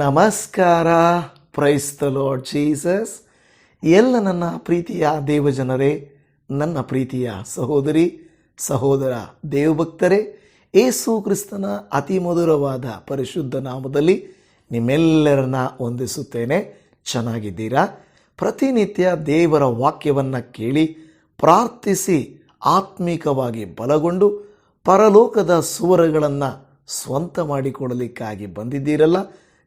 ನಮಸ್ಕಾರ. ಪ್ರೈಸ್ತ lord Jesus ಎಲ್ಲ ನನ್ನ ಪ್ರೀತಿಯ ದೇವಜನರೇ, ನನ್ನ ಪ್ರೀತಿಯ ಸಹೋದರಿ, ಸಹೋದರ, ದೇವಭಕ್ತರೇ, ಏಸು ಕ್ರಿಸ್ತನ ಅತಿ ಮಧುರವಾದ ಪರಿಶುದ್ಧ ನಾಮದಲ್ಲಿ ನಿಮ್ಮೆಲ್ಲರನ್ನ ವಂದಿಸುತ್ತೇನೆ. ಚೆನ್ನಾಗಿದ್ದೀರಾ? ಪ್ರತಿನಿತ್ಯ ದೇವರ ವಾಕ್ಯವನ್ನು ಕೇಳಿ ಪ್ರಾರ್ಥಿಸಿ ಆತ್ಮಿಕವಾಗಿ ಬಲಗೊಂಡು ಪರಲೋಕದ ಸುವರಗಳನ್ನು ಸ್ವಂತ ಮಾಡಿಕೊಡಲಿಕ್ಕಾಗಿ ಬಂದಿದ್ದೀರಲ್ಲ?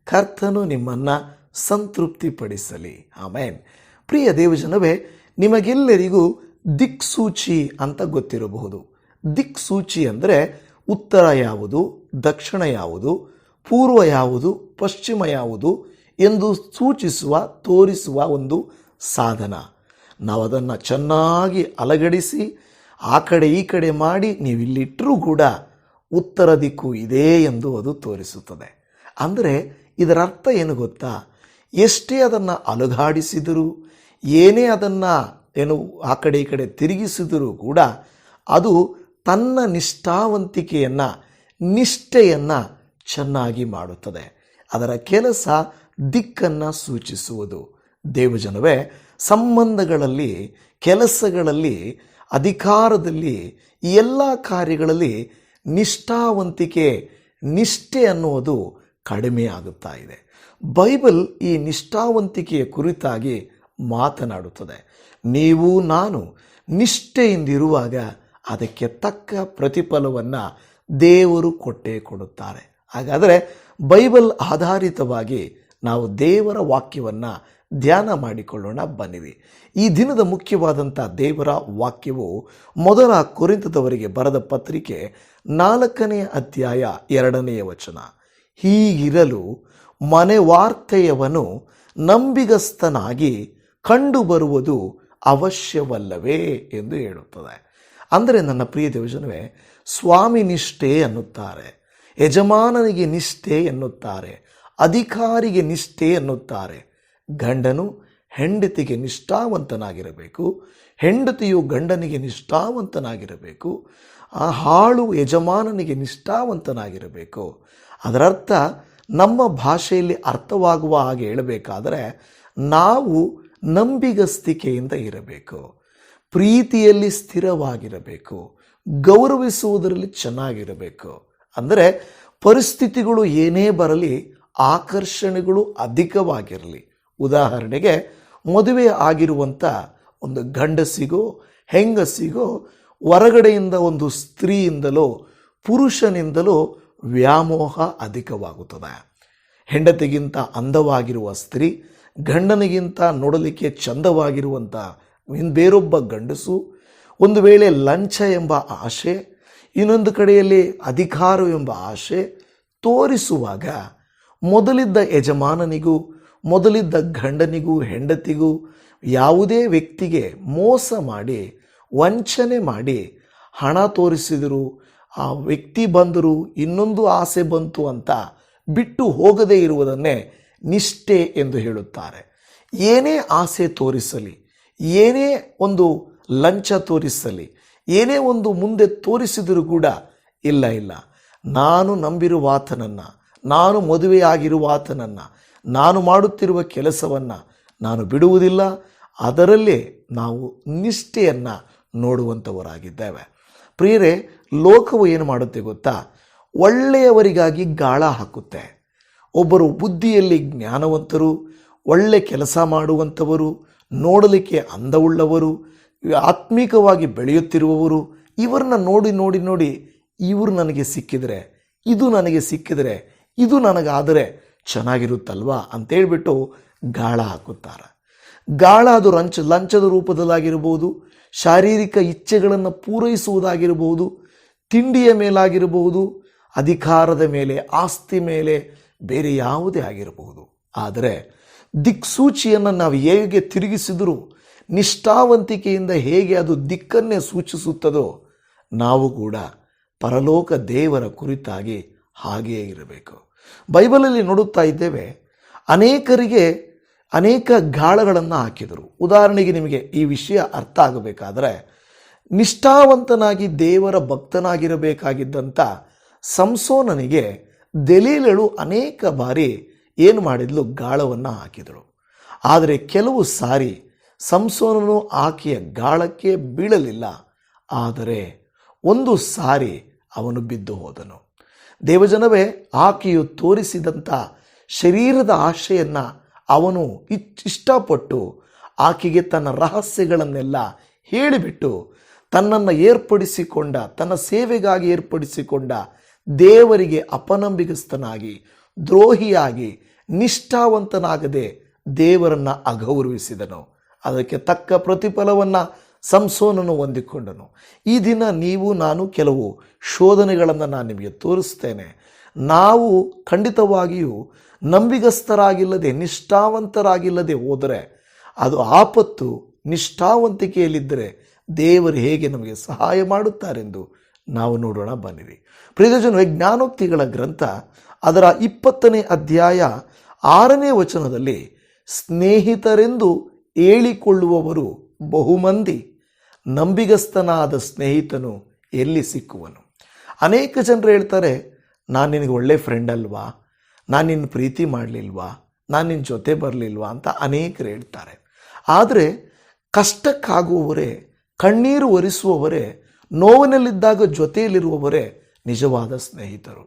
ಕರ್ತನು ನಿಮ್ಮನ್ನು ಸಂತೃಪ್ತಿಪಡಿಸಲಿ. ಆಮೇನ್. ಪ್ರಿಯ ದೇವಜನವೇ, ನಿಮಗೆಲ್ಲರಿಗೂ ದಿಕ್ಸೂಚಿ ಅಂತ ಗೊತ್ತಿರಬಹುದು. ದಿಕ್ಸೂಚಿ ಅಂದರೆ ಉತ್ತರ ಯಾವುದು, ದಕ್ಷಿಣ ಯಾವುದು, ಪೂರ್ವ ಯಾವುದು, ಪಶ್ಚಿಮ ಯಾವುದು ಎಂದು ಸೂಚಿಸುವ, ತೋರಿಸುವ ಒಂದು ಸಾಧನ. ನಾವು ಅದನ್ನು ಚೆನ್ನಾಗಿ ಅಲಗಡಿಸಿ, ಆ ಕಡೆ ಈ ಕಡೆ ಮಾಡಿ ನೀವಿಲ್ಲಿಟ್ಟರೂ ಕೂಡ ಉತ್ತರ ದಿಕ್ಕು ಇದೆ ಎಂದು ಅದು ತೋರಿಸುತ್ತದೆ. ಅಂದರೆ ಇದರ ಅರ್ಥ ಏನು ಗೊತ್ತಾ? ಎಷ್ಟೇ ಅದನ್ನು ಅಲುಗಾಡಿಸಿದರೂ, ಏನೇ ಅದನ್ನು ಏನು ಆ ಕಡೆ ಈ ಕಡೆ ತಿರುಗಿಸಿದರೂ ಕೂಡ ಅದು ತನ್ನ ನಿಷ್ಠಾವಂತಿಕೆಯನ್ನು, ನಿಷ್ಠೆಯನ್ನು ಚೆನ್ನಾಗಿ ಮಾಡುತ್ತದೆ. ಅದರ ಕೆಲಸ ದಿಕ್ಕನ್ನು ಸೂಚಿಸುವುದು. ದೇವಜನವೇ, ಸಂಬಂಧಗಳಲ್ಲಿ, ಕೆಲಸಗಳಲ್ಲಿ, ಅಧಿಕಾರದಲ್ಲಿ, ಈ ಎಲ್ಲ ಕಾರ್ಯಗಳಲ್ಲಿ ನಿಷ್ಠಾವಂತಿಕೆ, ನಿಷ್ಠೆ ಅನ್ನುವುದು ಕಡಿಮೆ ಆಗುತ್ತಾ ಇದೆ. ಬೈಬಲ್ ಈ ನಿಷ್ಠಾವಂತಿಕೆಯ ಕುರಿತಾಗಿ ಮಾತನಾಡುತ್ತದೆ. ನೀವು, ನಾನು ನಿಷ್ಠೆಯಿಂದಿರುವಾಗ ಅದಕ್ಕೆ ತಕ್ಕ ಪ್ರತಿಫಲವನ್ನು ದೇವರು ಕೊಟ್ಟೇ ಕೊಡುತ್ತಾರೆ. ಹಾಗಾದರೆ ಬೈಬಲ್ ಆಧಾರಿತವಾಗಿ ನಾವು ದೇವರ ವಾಕ್ಯವನ್ನು ಧ್ಯಾನ ಮಾಡಿಕೊಳ್ಳೋಣ, ಬನ್ನಿರಿ. ಈ ದಿನದ ಮುಖ್ಯವಾದಂಥ ದೇವರ ವಾಕ್ಯವು ಮೊದಲ ಕುರಿತದವರಿಗೆ ಬರೆದ ಪತ್ರಿಕೆ ನಾಲ್ಕನೆಯ ಅಧ್ಯಾಯ ಎರಡನೆಯ ವಚನ. ಹೀಗಿರಲು ಮನೆವಾರ್ತೆಯವನು ನಂಬಿಗಸ್ತನಾಗಿ ಕಂಡುಬರುವುದು ಅವಶ್ಯವಲ್ಲವೇ ಎಂದು ಹೇಳುತ್ತದೆ. ಅಂದರೆ ನನ್ನ ಪ್ರಿಯ ದೇವಜನವೇ, ಸ್ವಾಮಿ ನಿಷ್ಠೆ ಅನ್ನುತ್ತಾರೆ, ಯಜಮಾನನಿಗೆ ನಿಷ್ಠೆ ಎನ್ನುತ್ತಾರೆ ಅಧಿಕಾರಿಗೆ ನಿಷ್ಠೆ ಎನ್ನುತ್ತಾರೆ ಗಂಡನು ಹೆಂಡತಿಗೆ ನಿಷ್ಠಾವಂತನಾಗಿರಬೇಕು, ಹೆಂಡತಿಯು ಗಂಡನಿಗೆ ನಿಷ್ಠಾವಂತನಾಗಿರಬೇಕು, ಆ ಹಾಳು ಯಜಮಾನನಿಗೆ ನಿಷ್ಠಾವಂತನಾಗಿರಬೇಕು. ಅದರರ್ಥ ನಮ್ಮ ಭಾಷೆಯಲ್ಲಿ ಅರ್ಥವಾಗುವ ಹಾಗೆ ಹೇಳಬೇಕಾದರೆ ನಾವು ನಂಬಿಗಸ್ತಿಕೆಯಿಂದ ಇರಬೇಕು, ಪ್ರೀತಿಯಲ್ಲಿ ಸ್ಥಿರವಾಗಿರಬೇಕು, ಗೌರವಿಸುವುದರಲ್ಲಿ ಚೆನ್ನಾಗಿರಬೇಕು. ಅಂದರೆ ಪರಿಸ್ಥಿತಿಗಳು ಏನೇ ಬರಲಿ, ಆಕರ್ಷಣೆಗಳು ಅಧಿಕವಾಗಿರಲಿ. ಉದಾಹರಣೆಗೆ ಮದುವೆ ಆಗಿರುವಂಥ ಒಂದು ಗಂಡಸಿಗೋ, ಹೆಂಗಸಿಗೋ, ಹೊರಗಡೆಯಿಂದ ಒಂದು ಸ್ತ್ರೀಯಿಂದಲೋ, ಪುರುಷನಿಂದಲೋ ವ್ಯಾಮೋಹ ಅಧಿಕವಾಗುತ್ತದೆ. ಹೆಂಡತಿಗಿಂತ ಅಂದವಾಗಿರುವ ಸ್ತ್ರೀ ಗಂಡನಿಗಿಂತ ನೋಡಲಿಕ್ಕೆ ಚಂದವಾಗಿರುವಂಥ ಬೇರೊಬ್ಬ ಗಂಡಸು, ಒಂದು ವೇಳೆ ಲಂಚ ಎಂಬ ಆಶೆ, ಇನ್ನೊಂದು ಕಡೆಯಲ್ಲಿ ಅಧಿಕಾರವೆಂಬ ಆಶೆ ತೋರಿಸುವಾಗ ಮೊದಲಿದ್ದ ಯಜಮಾನನಿಗೂ, ಮೊದಲಿದ್ದ ಗಂಡನಿಗೂ, ಹೆಂಡತಿಗೂ ಯಾವುದೇ ವ್ಯಕ್ತಿಗೆ ಮೋಸ ಮಾಡಿ, ವಂಚನೆ ಮಾಡಿ ಹಣ ತೋರಿಸಿದರು ಆ ವ್ಯಕ್ತಿ ಬಂದರು ಇನ್ನೊಂದು ಆಸೆ ಬಂತು ಅಂತ ಬಿಟ್ಟು ಹೋಗದೇ ಇರುವುದನ್ನೇ ನಿಷ್ಠೆ ಎಂದು ಹೇಳುತ್ತಾರೆ. ಏನೇ ಆಸೆ ತೋರಿಸಲಿ, ಏನೇ ಒಂದು ಲಂಚ ತೋರಿಸಲಿ, ಏನೇ ಒಂದು ಮುಂದೆ ತೋರಿಸಿದರೂ ಕೂಡ ಇಲ್ಲ ಇಲ್ಲ. ನಾನು ನಂಬಿರುವ ಆತನನ್ನು ನಾನು ಮದುವೆಯಾಗಿರುವ ಆತನನ್ನು ನಾನು ಮಾಡುತ್ತಿರುವ ಕೆಲಸವನ್ನು ನಾನು ಬಿಡುವುದಿಲ್ಲ, ಅದರಲ್ಲೇ ನಾವು ನಿಷ್ಠೆಯನ್ನು ನೋಡುವಂಥವರಾಗಿದ್ದೇವೆ ಪ್ರಿಯರೇ ಲೋಕವು ಏನು ಮಾಡುತ್ತೆ ಗೊತ್ತಾ? ಒಳ್ಳೆಯವರಿಗಾಗಿ ಗಾಳ ಹಾಕುತ್ತೆ. ಒಬ್ಬರು ಬುದ್ಧಿಯಲ್ಲಿ ಜ್ಞಾನವಂತರು, ಒಳ್ಳೆ ಕೆಲಸ ಮಾಡುವಂಥವರು, ನೋಡಲಿಕ್ಕೆ ಅಂದವುಳ್ಳವರು, ಆತ್ಮಿಕವಾಗಿ ಬೆಳೆಯುತ್ತಿರುವವರು, ಇವರನ್ನ ನೋಡಿ ನೋಡಿ ನೋಡಿ ಇವರು ನನಗೆ ಸಿಕ್ಕಿದರೆ, ಇದು ನನಗೆ ಸಿಕ್ಕಿದರೆ, ಇದು ನನಗಾದರೆ ಚೆನ್ನಾಗಿರುತ್ತಲ್ವಾ ಅಂತೇಳ್ಬಿಟ್ಟು ಗಾಳ ಹಾಕುತ್ತಾರೆ. ಗಾಳ ಅದು ರಂಚ, ಲಂಚದ ರೂಪದಲ್ಲಾಗಿರ್ಬೋದು, ಶಾರೀರಿಕ ಇಚ್ಛೆಗಳನ್ನು ಪೂರೈಸುವುದಾಗಿರಬಹುದು ತಿಂಡಿಯ ಮೇಲಾಗಿರಬಹುದು, ಅಧಿಕಾರದ ಮೇಲೆ, ಆಸ್ತಿ ಮೇಲೆ, ಬೇರೆ ಯಾವುದೇ ಆಗಿರಬಹುದು. ಆದರೆ ದಿಕ್ಸೂಚಿಯನ್ನು ನಾವು ಹೇಗೆ ತಿರುಗಿಸಿದರೂ, ನಿಷ್ಠಾವಂತಿಕೆಯಿಂದ ಹೇಗೆ ಅದು ದಿಕ್ಕನ್ನೇ ಸೂಚಿಸುತ್ತದೋ, ನಾವು ಕೂಡ ಪರಲೋಕ ದೇವರ ಕುರಿತಾಗಿ ಹಾಗೆಯೇ ಇರಬೇಕು. ಬೈಬಲಲ್ಲಿ ನೋಡುತ್ತಾ ಇದ್ದೇವೆ, ಅನೇಕರಿಗೆ ಅನೇಕ ಗಾಳಗಳನ್ನು ಹಾಕಿದರು. ಉದಾಹರಣೆಗೆ ನಿಮಗೆ ಈ ವಿಷಯ ಅರ್ಥ ಆಗಬೇಕಾದರೆ ನಿಷ್ಠಾವಂತನಾಗಿ ದೇವರ ಭಕ್ತನಾಗಿರಬೇಕಾಗಿದ್ದಂಥ ಸಂಸೋನನಿಗೆ ದಲೀಲಳು ಅನೇಕ ಬಾರಿ ಏನು ಮಾಡಿದ್ಲು? ಗಾಳವನ್ನು ಹಾಕಿದಳು. ಆದರೆ ಕೆಲವು ಸಾರಿ ಸಂಸೋನನು ಆಕೆಯ ಗಾಳಕ್ಕೆ ಬೀಳಲಿಲ್ಲ. ಆದರೆ ಒಂದು ಸಾರಿ ಅವನು ಬಿದ್ದು ಹೋದನು. ದೇವಜನವೇ, ಆಕೆಯು ತೋರಿಸಿದಂಥ ಶರೀರದ ಆಶೆಯನ್ನು ಅವನು ಇಚ್ಛಿಷ್ಟಪಟ್ಟು ಆಕೆಗೆ ತನ್ನ ರಹಸ್ಯಗಳನ್ನೆಲ್ಲ ಹೇಳಿಬಿಟ್ಟು ತನ್ನನ್ನು ಏರ್ಪಡಿಸಿಕೊಂಡ, ತನ್ನ ಸೇವೆಗಾಗಿ ಏರ್ಪಡಿಸಿಕೊಂಡ ದೇವರಿಗೆ ಅಪನಂಬಿಗಸ್ತನಾಗಿ, ದ್ರೋಹಿಯಾಗಿ, ನಿಷ್ಠಾವಂತನಾಗದೆ ದೇವರನ್ನ ಅಗೌರವಿಸಿದನು. ಅದಕ್ಕೆ ತಕ್ಕ ಪ್ರತಿಫಲವನ್ನು ಸಂಸೋನನು ಹೊಂದಿಕೊಂಡನು. ಈ ದಿನ ನೀವು, ನಾನು ಕೆಲವು ಶೋಧನೆಗಳನ್ನು ನಾನು ನಿಮಗೆ ತೋರಿಸ್ತೇನೆ. ನಾವು ಖಂಡಿತವಾಗಿಯೂ ನಂಬಿಗಸ್ತರಾಗಿಲ್ಲದೆ, ನಿಷ್ಠಾವಂತರಾಗಿಲ್ಲದೆ ಹೋದರೆ, ಅದು ಆಪತ್ತು, ನಿಷ್ಠಾವಂತಿಕೆಯಲ್ಲಿದ್ದರೆ ದೇವರು ಹೇಗೆ ನಮಗೆ ಸಹಾಯ ಮಾಡುತ್ತಾರೆಂದು ನಾವು ನೋಡೋಣ, ಬನ್ನಿರಿ. ಪ್ರಿಯಜನ ಜ್ಞಾನೋಕ್ತಿಗಳ ಗ್ರಂಥ ಅದರ ಇಪ್ಪತ್ತನೇ ಅಧ್ಯಾಯ ಆರನೇ ವಚನದಲ್ಲಿ, ಸ್ನೇಹಿತರೆಂದು ಹೇಳಿಕೊಳ್ಳುವವರು ಬಹುಮಂದಿ, ನಂಬಿಗಸ್ತನಾದ ಸ್ನೇಹಿತನು ಎಲ್ಲಿ ಸಿಕ್ಕುವನು? ಅನೇಕ ಜನರು ಹೇಳ್ತಾರೆ, ನಾನು ನಿನಗೆ ಒಳ್ಳೆ ಫ್ರೆಂಡ್ ಅಲ್ವಾ? ನಾನು ನಿನ್ನ ಪ್ರೀತಿ ಮಾಡಲಿಲ್ವಾ? ನಾನು ನಿನ್ನ ಜೊತೆ ಬರಲಿಲ್ವಾ? ಅಂತ ಅನೇಕರು ಹೇಳ್ತಾರೆ. ಆದರೆ ಕಷ್ಟಕ್ಕಾಗುವವರೇ ಕಣ್ಣೀರು ಒರೆಸುವವರೇ, ನೋವಿನಲ್ಲಿದ್ದಾಗ ಜೊತೆಯಲ್ಲಿರುವವರೇ ನಿಜವಾದ ಸ್ನೇಹಿತರು.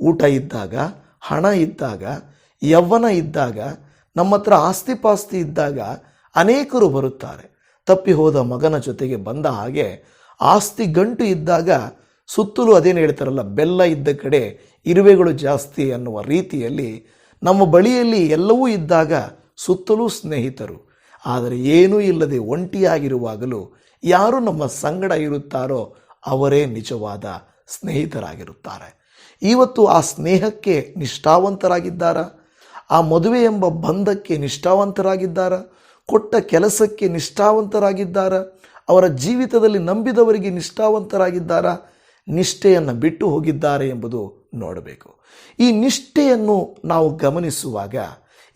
ಊಟ ಇದ್ದಾಗ, ಹಣ ಇದ್ದಾಗ ಯವ್ವನ ಇದ್ದಾಗ, ನಮ್ಮ ಹತ್ರ ಆಸ್ತಿ ಪಾಸ್ತಿ ಇದ್ದಾಗ ಅನೇಕರು ಬರುತ್ತಾರೆ. ತಪ್ಪಿ ಹೋದ ಮಗನ ಜೊತೆಗೆ ಬಂದ ಹಾಗೆ ಆಸ್ತಿ ಗಂಟು ಇದ್ದಾಗ ಸುತ್ತಲೂ ಅದೇನು ಹೇಳ್ತಾರಲ್ಲ, ಬೆಲ್ಲ ಇದ್ದ ಕಡೆ ಇರುವೆಗಳು ಜಾಸ್ತಿ ಅನ್ನುವ ರೀತಿಯಲ್ಲಿ ನಮ್ಮ ಬಳಿಯಲ್ಲಿ ಎಲ್ಲವೂ ಇದ್ದಾಗ ಸುತ್ತಲೂ ಸ್ನೇಹಿತರು. ಆದರೆ ಏನೂ ಇಲ್ಲದೆ ಒಂಟಿಯಾಗಿರುವಾಗಲೂ ಯಾರು ನಮ್ಮ ಸಂಗಡ ಇರುತ್ತಾರೋ ಅವರೇ ನಿಜವಾದ ಸ್ನೇಹಿತರಾಗಿರುತ್ತಾರೆ. ಇವತ್ತು ಆ ಸ್ನೇಹಕ್ಕೆ ನಿಷ್ಠಾವಂತರಾಗಿದ್ದಾರಾ? ಆ ಮದುವೆ ಎಂಬ ಬಂಧಕ್ಕೆ ನಿಷ್ಠಾವಂತರಾಗಿದ್ದಾರ? ಕೊಟ್ಟ ಕೆಲಸಕ್ಕೆ ನಿಷ್ಠಾವಂತರಾಗಿದ್ದಾರ? ಅವರ ಜೀವಿತದಲ್ಲಿ ನಂಬಿದವರಿಗೆ ನಿಷ್ಠಾವಂತರಾಗಿದ್ದಾರಾ? ನಿಷ್ಠೆಯನ್ನು ಬಿಟ್ಟು ಹೋಗಿದ್ದಾರೆ ಎಂಬುದು ನೋಡಬೇಕು. ಈ ನಿಷ್ಠೆಯನ್ನು ನಾವು ಗಮನಿಸುವಾಗ,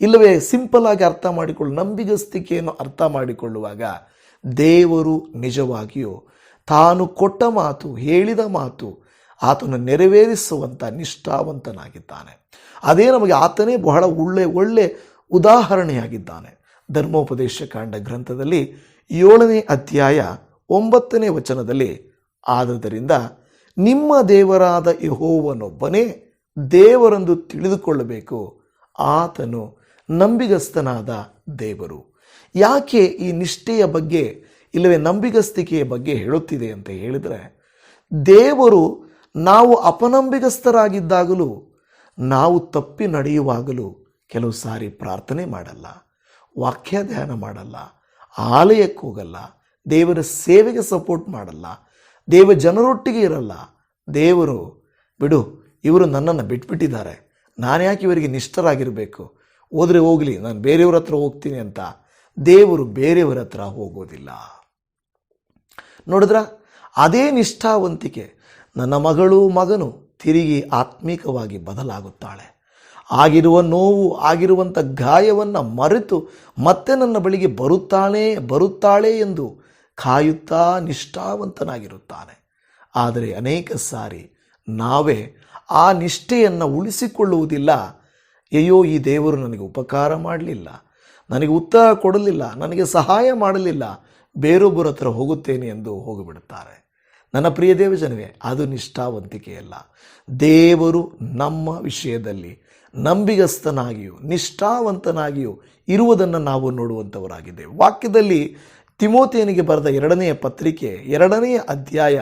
ಇಲ್ಲವೇ ಸಿಂಪಲ್ ಆಗಿ ಅರ್ಥ ಮಾಡಿಕೊಳ್ಳು, ನಂಬಿಗಸ್ತಿಕೆಯನ್ನು ಅರ್ಥ ಮಾಡಿಕೊಳ್ಳುವಾಗ ದೇವರು ನಿಜವಾಗಿಯೂ ತಾನು ಕೊಟ್ಟ ಮಾತು, ಹೇಳಿದ ಮಾತು ಆತನು ನೆರವೇರಿಸುವಂಥ ನಿಷ್ಠಾವಂತನಾಗಿದ್ದಾನೆ. ಅದೇ ನಮಗೆ ಆತನೇ ಬಹಳ ಒಳ್ಳೆ ಒಳ್ಳೆ ಉದಾಹರಣೆಯಾಗಿದ್ದಾನೆ. ಧರ್ಮೋಪದೇಶ ಕಾಂಡ ಗ್ರಂಥದಲ್ಲಿ ಏಳನೇ ಅಧ್ಯಾಯ ಒಂಬತ್ತನೇ ವಚನದಲ್ಲಿ ಆದುದರಿಂದ ನಿಮ್ಮ ದೇವರಾದ ಯಹೋವನೊಬ್ಬನೇ ದೇವರೆಂದು ತಿಳಿದುಕೊಳ್ಳಬೇಕು. ಆತನು ನಂಬಿಗಸ್ತನಾದ ದೇವರು. ಯಾಕೆ ಈ ನಿಷ್ಠೆಯ ಬಗ್ಗೆ ಇಲ್ಲವೇ ನಂಬಿಗಸ್ತಿಕೆಯ ಬಗ್ಗೆ ಹೇಳುತ್ತಿದೆ ಅಂತ ಹೇಳಿದರೆ, ದೇವರು ನಾವು ಅಪನಂಬಿಗಸ್ತರಾಗಿದ್ದಾಗಲೂ ನಾವು ತಪ್ಪಿ ನಡೆಯುವಾಗಲೂ ಕೆಲವು ಸಾರಿ ಪ್ರಾರ್ಥನೆ ಮಾಡಲ್ಲ ವಾಕ್ಯ ಧ್ಯಾನ ಮಾಡಲ್ಲ, ಆಲಯಕ್ಕೆ ಹೋಗಲ್ಲ, ದೇವರ ಸೇವೆಗೆ ಸಪೋರ್ಟ್ ಮಾಡಲ್ಲ, ದೇವ ಜನರೊಟ್ಟಿಗೆ ಇರಲ್ಲ. ದೇವರು, ಬಿಡು, ಇವರು ನನ್ನನ್ನು ಬಿಟ್ಬಿಟ್ಟಿದ್ದಾರೆ. ನಾನು ಯಾಕೆ ಇವರಿಗೆ ನಿಷ್ಠರಾಗಿರಬೇಕು? ಹೋದರೆ ಹೋಗಲಿ, ನಾನು ಬೇರೆಯವ್ರ ಹತ್ರ ಹೋಗ್ತೀನಿ ಅಂತ ದೇವರು ಬೇರೆಯವರ ಹತ್ರ ಹೋಗೋದಿಲ್ಲ. ನೋಡಿದ್ರ? ಅದೇ ನಿಷ್ಠಾವಂತಿಕೆ. ನನ್ನ ಮಗಳು ಮಗನು ತಿರುಗಿ ಆತ್ಮಿಕವಾಗಿ ಬದಲಾಗುತ್ತಾಳೆ. ಆಗಿರುವ ನೋವು, ಆಗಿರುವಂಥ ಗಾಯವನ್ನು ಮರೆತು ಮತ್ತೆ ನನ್ನ ಬಳಿಗೆ ಬರುತ್ತಾಳೆ ಬರುತ್ತಾಳೆ ಎಂದು ಕಾಯುತ್ತಾ ನಿಷ್ಠಾವಂತನಾಗಿರುತ್ತಾನೆ. ಆದರೆ ಅನೇಕ ಸಾರಿ ನಾವೇ ಆ ನಿಷ್ಠೆಯನ್ನು ಉಳಿಸಿಕೊಳ್ಳುವುದಿಲ್ಲ. ಅಯ್ಯೋ, ಈ ದೇವರು ನನಗೆ ಉಪಕಾರ ಮಾಡಲಿಲ್ಲ. ನನಗೆ ಉತ್ತರ ಕೊಡಲಿಲ್ಲ, ನನಗೆ ಸಹಾಯ ಮಾಡಲಿಲ್ಲ, ಬೇರೊಬ್ಬರ ಹತ್ರ ಹೋಗುತ್ತೇನೆ ಎಂದು ಹೋಗಿಬಿಡುತ್ತಾರೆ. ನನ್ನ ಪ್ರಿಯ ದೇವಜನವೇ, ಅದು ನಿಷ್ಠಾವಂತಿಕೆಯಲ್ಲ. ದೇವರು ನಮ್ಮ ವಿಷಯದಲ್ಲಿ ನಂಬಿಗಸ್ತನಾಗಿಯೂ, ನಿಷ್ಠಾವಂತನಾಗಿಯೂ ಇರುವುದನ್ನು ನಾವು ನೋಡುವಂಥವರಾಗಿದ್ದೇವೆ. ವಾಕ್ಯದಲ್ಲಿ ತಿಮೋತಿಯನಿಗೆ ಬರೆದ ಎರಡನೆಯ ಪತ್ರಿಕೆ, ಎರಡನೆಯ ಅಧ್ಯಾಯ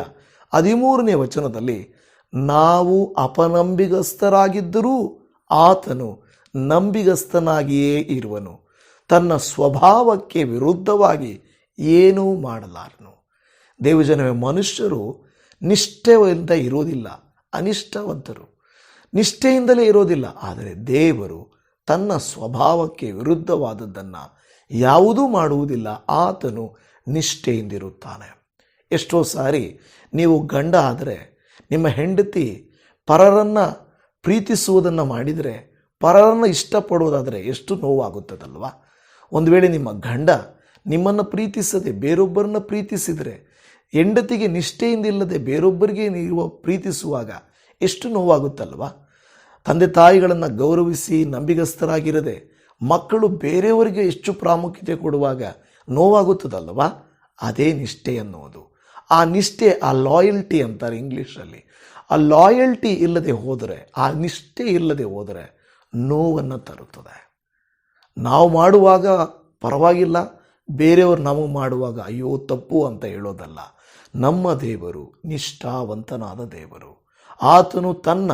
ಹದಿಮೂರನೇ ವಚನದಲ್ಲಿ, ನಾವು ಅಪನಂಬಿಗಸ್ತರಾಗಿದ್ದರೂ ಆತನು ನಂಬಿಗಸ್ತನಾಗಿಯೇ ಇರುವನು. ತನ್ನ ಸ್ವಭಾವಕ್ಕೆ ವಿರುದ್ಧವಾಗಿ ಏನೂ ಮಾಡಲಾರನು. ದೇವಜನವೇ, ಮನುಷ್ಯರು ನಿಷ್ಠೆಯಿಂದ ಇರೋದಿಲ್ಲ ಅನಿಷ್ಟವಂತರು. ನಿಷ್ಠೆಯಿಂದಲೇ ಇರೋದಿಲ್ಲ ಆದರೆ ದೇವರು ತನ್ನ ಸ್ವಭಾವಕ್ಕೆ ವಿರುದ್ಧವಾದದ್ದನ್ನು ಯಾವುದೂ ಮಾಡುವುದಿಲ್ಲ, ಆತನು ನಿಷ್ಠೆಯಿಂದಿರುತ್ತಾನೆ ಎಷ್ಟೋ ಸಾರಿ ನೀವು ಗಂಡ ಆದರೆ, ನಿಮ್ಮ ಹೆಂಡತಿ ಪರರನ್ನು ಪ್ರೀತಿಸುವುದನ್ನು ಮಾಡಿದರೆ, ಪರರನ್ನು ಇಷ್ಟಪಡುವುದಾದರೆ ಎಷ್ಟು ನೋವಾಗುತ್ತದಲ್ವ? ಒಂದು ವೇಳೆ ನಿಮ್ಮ ಗಂಡ ನಿಮ್ಮನ್ನು ಪ್ರೀತಿಸದೆ ಬೇರೊಬ್ಬರನ್ನ ಪ್ರೀತಿಸಿದರೆ ಹೆಂಡತಿಗೆ ನಿಷ್ಠೆಯಿಂದ ಇಲ್ಲದೆ ಬೇರೊಬ್ಬರಿಗೆ ನೀವು ಪ್ರೀತಿಸುವಾಗ ಎಷ್ಟು ನೋವಾಗುತ್ತಲ್ವ? ತಂದೆ ತಾಯಿಗಳನ್ನು ಗೌರವಿಸಿ ನಂಬಿಗಸ್ತರಾಗಿರದೆ ಮಕ್ಕಳು ಬೇರೆಯವರಿಗೆ ಹೆಚ್ಚು ಪ್ರಾಮುಖ್ಯತೆ ಕೊಡುವಾಗ ನೋವಾಗುತ್ತದಲ್ವಾ? ಅದೇ ನಿಷ್ಠೆ ಅನ್ನುವುದು ಆ ನಿಷ್ಠೆ, ಆ ಲಾಯಲ್ಟಿ ಅಂತಾರೆ ಇಂಗ್ಲೀಷಲ್ಲಿ ಆ ಲಾಯಲ್ಟಿ ಇಲ್ಲದೆ ಹೋದರೆ, ಆ ನಿಷ್ಠೆ ಇಲ್ಲದೆ ಹೋದರೆ ನೋವನ್ನು ತರುತ್ತದೆ. ನಾವು ಮಾಡುವಾಗ ಪರವಾಗಿಲ್ಲ, ಬೇರೆಯವರು ನಮಗೆ ಮಾಡುವಾಗ ಅಯ್ಯೋ ತಪ್ಪು ಅಂತ ಹೇಳೋದಲ್ಲ. ನಮ್ಮ ದೇವರು, ನಿಷ್ಠಾವಂತನಾದ ದೇವರು. ಆತನು ತನ್ನ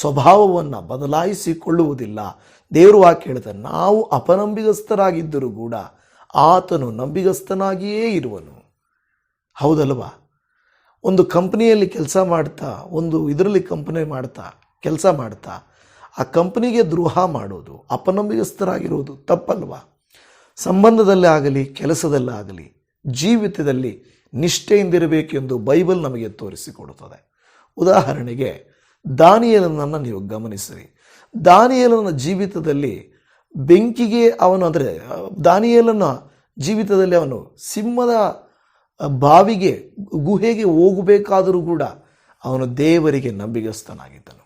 ಸ್ವಭಾವವನ್ನು ಬದಲಾಯಿಸಿಕೊಳ್ಳುವುದಿಲ್ಲ. ದೇವರು ವಾಕ್ಯ ಹೇಳ್ತಾನೆ ನಾವು ಅಪನಂಬಿಗಸ್ಥರಾಗಿದ್ದರೂ ಕೂಡ ಆತನು ನಂಬಿಗಸ್ತನಾಗಿಯೇ ಇರುವನು. ಹೌದಲ್ವಾ? ಒಂದು ಕಂಪ್ನಿಯಲ್ಲಿ ಕೆಲಸ ಮಾಡ್ತಾ, ಒಂದು ಇದರಲ್ಲಿ ಕಂಪನಿ ಮಾಡ್ತಾ, ಕೆಲಸ ಮಾಡ್ತಾ ಆ ಕಂಪನಿಗೆ ದ್ರೋಹ ಮಾಡೋದು, ಅಪನಂಬಿಗಸ್ಥರಾಗಿರೋದು ತಪ್ಪಲ್ವಾ? ಸಂಬಂಧದಲ್ಲಿ ಆಗಲಿ ಜೀವಿತದಲ್ಲಿ ನಿಷ್ಠೆಯಿಂದಿರಬೇಕೆಂದು ಬೈಬಲ್ ನಮಗೆ ತೋರಿಸಿಕೊಡುತ್ತದೆ. ಉದಾಹರಣೆಗೆ, ದಾನಿಯಲನನ್ನು ನೀವು ಗಮನಿಸಿರಿ. ದಾನಿಯಲನ ಜೀವಿತದಲ್ಲಿ ಬೆಂಕಿಗೆ ಅವನು, ಅಂದರೆ, ದಾನಿಯಲನ ಜೀವಿತದಲ್ಲಿ ಅವನು ಸಿಂಹದ ಬಾವಿಗೆ, ಗುಹೆಗೆ ಹೋಗಬೇಕಾದರೂ ಕೂಡ ಅವನು ದೇವರಿಗೆ ನಂಬಿಗಸ್ತನಾಗಿದ್ದನು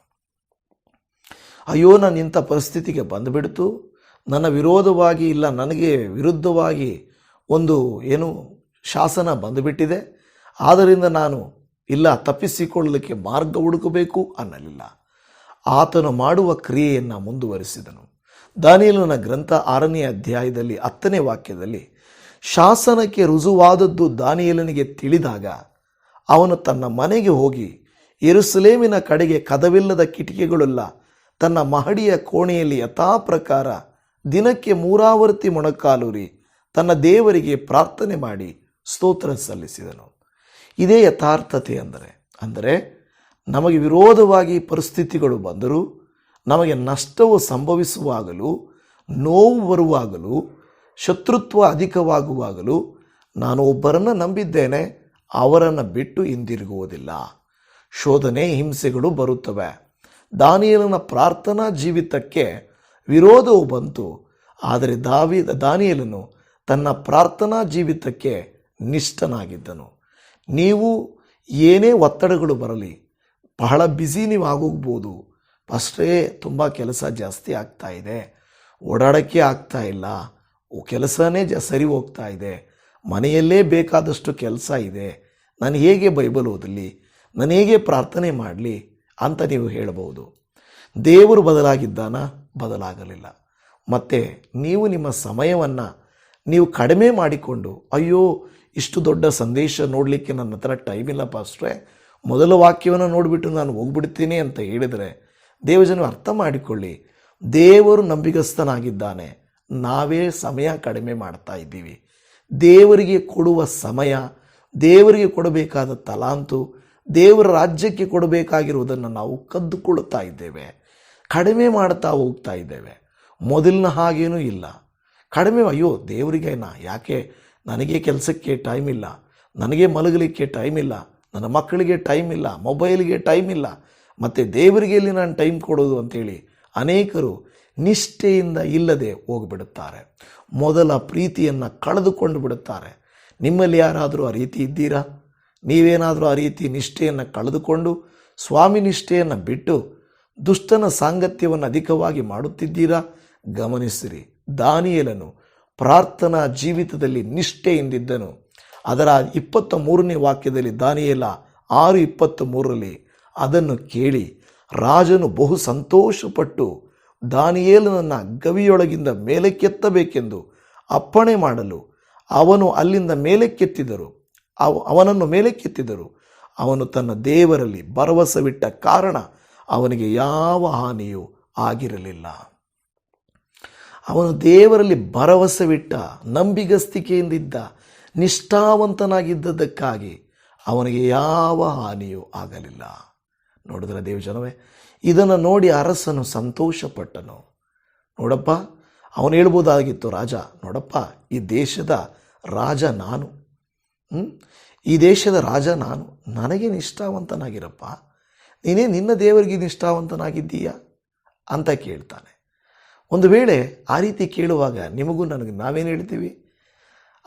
ಅಯ್ಯೋ, ನಾನು ಇಂಥ ಪರಿಸ್ಥಿತಿಗೆ ಬಂದುಬಿಡ್ತು. ನನ್ನ ವಿರೋಧವಾಗಿ ಇಲ್ಲ, ನನಗೆ ವಿರುದ್ಧವಾಗಿ ಒಂದು ಏನು ಶಾಸನ ಬಂದುಬಿಟ್ಟಿದೆ. ಆದ್ದರಿಂದ ನಾನು ಇಲ್ಲ, ತಪ್ಪಿಸಿಕೊಳ್ಳಲಿಕ್ಕೆ ಮಾರ್ಗ ಹುಡುಕಬೇಕು ಅನ್ನಲಿಲ್ಲ. ಆತನು ಮಾಡುವ ಕ್ರಿಯೆಯನ್ನು ಮುಂದುವರಿಸಿದನು. ದಾನಿಯಲನ ಗ್ರಂಥ ಆರನೇ ಅಧ್ಯಾಯದಲ್ಲಿ ಹತ್ತನೇ ವಾಕ್ಯದಲ್ಲಿ, ಶಾಸನಕ್ಕೆ ರುಜುವಾದದ್ದು ದಾನಿಯಲನಿಗೆ ತಿಳಿದಾಗ ಅವನು ತನ್ನ ಮನೆಗೆ ಹೋಗಿ ಎರುಸಲೇಮಿನ ಕಡೆಗೆ ಕದವಿಲ್ಲದ ಕಿಟಿಕಿಗಳೆಲ್ಲ ತನ್ನ ಮಹಡಿಯ ಕೋಣೆಯಲ್ಲಿ ಯಥಾ ಪ್ರಕಾರ ದಿನಕ್ಕೆ ಮೂರಾವರ್ತಿ ಮೊಣಕಾಲೂರಿ ತನ್ನ ದೇವರಿಗೆ ಪ್ರಾರ್ಥನೆ ಮಾಡಿ ಸ್ತೋತ್ರ ಸಲ್ಲಿಸಿದನು. ಇದೇ ಯಥಾರ್ಥತೆ ಅಂದರೆ ಅಂದರೆ ನಮಗೆ ವಿರೋಧವಾಗಿ ಪರಿಸ್ಥಿತಿಗಳು ಬಂದರೂ, ನಮಗೆ ನಷ್ಟವು ಸಂಭವಿಸುವಾಗಲೂ, ನೋವು ಬರುವಾಗಲೂ, ಶತ್ರುತ್ವ ಅಧಿಕವಾಗುವಾಗಲೂ ನಾನು ಒಬ್ಬರನ್ನು ನಂಬಿದ್ದೇನೆ, ಅವರನ್ನು ಬಿಟ್ಟು ಹಿಂದಿರುಗುವುದಿಲ್ಲ. ಶೋಧನೆ, ಹಿಂಸೆಗಳು ಬರುತ್ತವೆ. ದಾನಿಯಲನ ಪ್ರಾರ್ಥನಾ ಜೀವಿತಕ್ಕೆ ವಿರೋಧವು ಬಂತು. ಆದರೆ ದಾವಿ, ದಾನಿಯಲನು ತನ್ನ ಪ್ರಾರ್ಥನಾ ಜೀವಿತಕ್ಕೆ ನಿಷ್ಠನಾಗಿದ್ದನು. ನೀವು ಏನೇ ಒತ್ತಡಗಳು ಬರಲಿ, ಬಹಳ ಬ್ಯುಸಿ ನೀವು ಆಗೋಗ್ಬೋದು. ಫಸ್ಟೇ ತುಂಬ ಕೆಲಸ ಜಾಸ್ತಿ ಆಗ್ತಾ ಇದೆ. ಓಡಾಡೋಕ್ಕೆ ಆಗ್ತಾ ಇಲ್ಲ. ಕೆಲಸನೇ ಜ, ಸರಿ ಹೋಗ್ತಾ ಇದೆ. ಮನೆಯಲ್ಲೇ ಬೇಕಾದಷ್ಟು ಕೆಲಸ ಇದೆ. ನಾನು ಹೇಗೆ ಬೈಬಲ್ ಓದಲಿ? ನಾನು ಹೇಗೆ ಪ್ರಾರ್ಥನೆ ಮಾಡಲಿ? ಅಂತ ನೀವು ಹೇಳಬಹುದು. ದೇವರು ಬದಲಾಗಿದ್ದಾನ, ಬದಲಾಗಲಿಲ್ಲ. ಮತ್ತು ನೀವು ನಿಮ್ಮ ಸಮಯವನ್ನು ನೀವು ಕಡಿಮೆ ಮಾಡಿಕೊಂಡು, ಅಯ್ಯೋ, ಇಷ್ಟು ದೊಡ್ಡ ಸಂದೇಶ ನೋಡಲಿಕ್ಕೆ ನನ್ನ ಹತ್ರ ಟೈಮ್ ಇಲ್ಲ ಪಾಸ್ಟ್ರೆ, ಮೊದಲ ವಾಕ್ಯವನ್ನು ನೋಡಿಬಿಟ್ಟು ನಾನು ಹೋಗ್ಬಿಡ್ತೀನಿ ಅಂತ ಹೇಳಿದರೆ ದೇವಜನ ಅರ್ಥ ಮಾಡಿಕೊಳ್ಳಿ, ದೇವರು ನಂಬಿಗಸ್ತನಾಗಿದ್ದಾನೆ, ನಾವೇ ಸಮಯ ಕಡಿಮೆ ಮಾಡ್ತಾ ಇದ್ದೀವಿ. ದೇವರಿಗೆ ಕೊಡುವ ಸಮಯ, ದೇವರಿಗೆ ಕೊಡಬೇಕಾದ ತಲಾಂತು ದೇವರ ರಾಜ್ಯಕ್ಕೆ ಕೊಡಬೇಕಾಗಿರುವುದನ್ನು ನಾವು ಕದ್ದುಕೊಳ್ಳುತ್ತಾ ಇದ್ದೇವೆ. ಕಡಿಮೆ ಮಾಡ್ತಾ ಹೋಗ್ತಾ ಇದ್ದೇವೆ. ಮೊದಲಿನ ಹಾಗೇನೂ ಇಲ್ಲ. ಕಡಿಮೆ ಅಯ್ಯೋ, ದೇವರಿಗೆ ನಾ ಯಾಕೆ? ನನಗೆ ಕೆಲಸಕ್ಕೆ ಟೈಮ್ ಇಲ್ಲ. ನನಗೆ ಮಲಗಲಿಕ್ಕೆ ಟೈಮ್ ಇಲ್ಲ. ನನ್ನ ಮಕ್ಕಳಿಗೆ ಟೈಮ್ ಇಲ್ಲ. ಮೊಬೈಲ್ಗೆ ಟೈಮ್ ಇಲ್ಲ. ಮತ್ತು ದೇವರಿಗೆ ಎಲ್ಲಿ ನಾನು ಟೈಮ್ ಕೊಡೋದು ಅಂತೇಳಿ ಅನೇಕರು ನಿಷ್ಠೆಯಿಂದ ಇಲ್ಲದೆ ಹೋಗಿಬಿಡುತ್ತಾರೆ. ಮೊದಲ ಪ್ರೀತಿಯನ್ನು ಕಳೆದುಕೊಂಡು ಬಿಡುತ್ತಾರೆ. ನಿಮ್ಮಲ್ಲಿ ಯಾರಾದರೂ ಆ ರೀತಿ ಇದ್ದೀರಾ? ನೀವೇನಾದರೂ ಆ ರೀತಿ ನಿಷ್ಠೆಯನ್ನು ಕಳೆದುಕೊಂಡು ಸ್ವಾಮಿ ನಿಷ್ಠೆಯನ್ನು ಬಿಟ್ಟು ದುಷ್ಟನ ಸಾಂಗತ್ಯವನ್ನು ಅಧಿಕವಾಗಿ ಮಾಡುತ್ತಿದ್ದೀರಾ? ಗಮನಿಸಿರಿ. ದಾನಿಯಲನು ಪ್ರಾರ್ಥನಾ ಜೀವಿತದಲ್ಲಿ ನಿಷ್ಠೆಯಿಂದಿದ್ದನು. ಅದರ ಇಪ್ಪತ್ತ ಮೂರನೇ ವಾಕ್ಯದಲ್ಲಿ ದಾನಿಯಲ ಆರು ಇಪ್ಪತ್ತ ಮೂರರಲ್ಲಿ ಅದನ್ನು ಕೇಳಿ ರಾಜನು ಬಹು ಸಂತೋಷಪಟ್ಟು ದಾನಿಯೇಲನನ್ನು ಗವಿಯೊಳಗಿಂದ ಮೇಲಕ್ಕೆತ್ತಬೇಕೆಂದು ಅಪ್ಪಣೆ ಮಾಡಲು ಅವನು ಅಲ್ಲಿಂದ ಮೇಲಕ್ಕೆತ್ತಿದರು. ಅವ, ಅವನನ್ನು ಮೇಲಕ್ಕೆತ್ತಿದರು. ಅವನು ತನ್ನ ದೇವರಲ್ಲಿ ಭರವಸವಿಟ್ಟ ಕಾರಣ ಅವನಿಗೆ ಯಾವ ಹಾನಿಯೂ ಆಗಿರಲಿಲ್ಲ. ಅವನು ದೇವರಲ್ಲಿ ಭರವಸವಿಟ್ಟ ನಂಬಿಗಸ್ತಿಕೆಯಿಂದಿದ್ದ ನಿಷ್ಠಾವಂತನಾಗಿದ್ದದಕ್ಕಾಗಿ ಅವನಿಗೆ ಯಾವ ಹಾನಿಯೂ ಆಗಲಿಲ್ಲ. ನೋಡಿದ್ರೆ ದೇವಜನವೇ ಇದನ್ನು ನೋಡಿ ಅರಸನು ಸಂತೋಷಪಟ್ಟನು. ನೋಡಪ್ಪ, ಅವನು ಹೇಳ್ಬೋದಾಗಿತ್ತು, ರಾಜ, ನೋಡಪ್ಪ, ಈ ದೇಶದ ರಾಜ ನಾನು? ಈ ದೇಶದ ರಾಜ ನಾನು. ನನಗೆ ನಿಷ್ಠಾವಂತನಾಗಿರಪ್ಪ. ನೀನೇ ನಿನ್ನ ದೇವರಿಗೆ ನಿಷ್ಠಾವಂತನಾಗಿದ್ದೀಯಾ? ಅಂತ ಕೇಳ್ತಾನೆ. ಒಂದು ವೇಳೆ ಆ ರೀತಿ ಕೇಳುವಾಗ ನಿಮಗೂ ನನಗೆ ನಾವೇನು ಹೇಳ್ತೀವಿ?